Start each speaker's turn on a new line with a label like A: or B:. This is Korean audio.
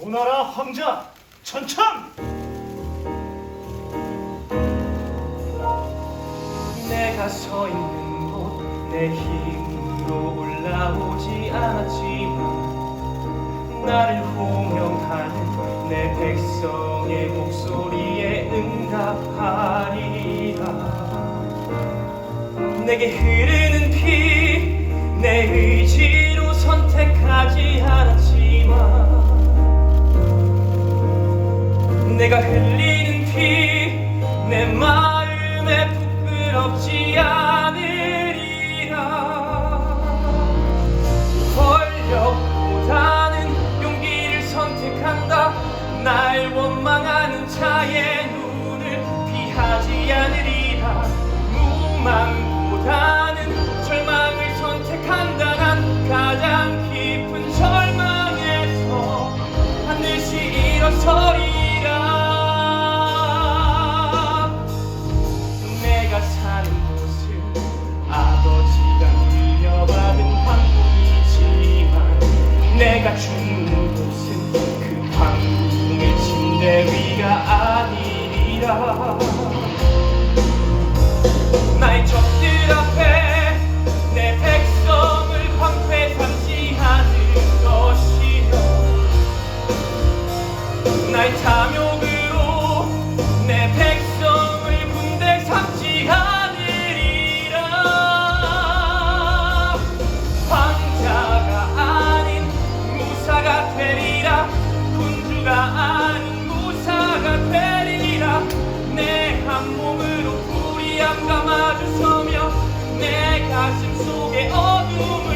A: 오나라 황자 천천!
B: 내가 서 있는 곳 내 힘으로 올라오지 않았지만 나를 호명하는 내 백성의 목소리에 응답하리라 내게 흐르는 피 내 의지로 선택하지 않았지만 내가 흘리는 피 내 마음에 부끄럽지 않을 내 위가 아니리라. 나의 적들 앞에 내 백성을 황폐 삼지하는 것이여. 나의 탐욕을 땅과 마주서며 내 가슴 속에 어둠을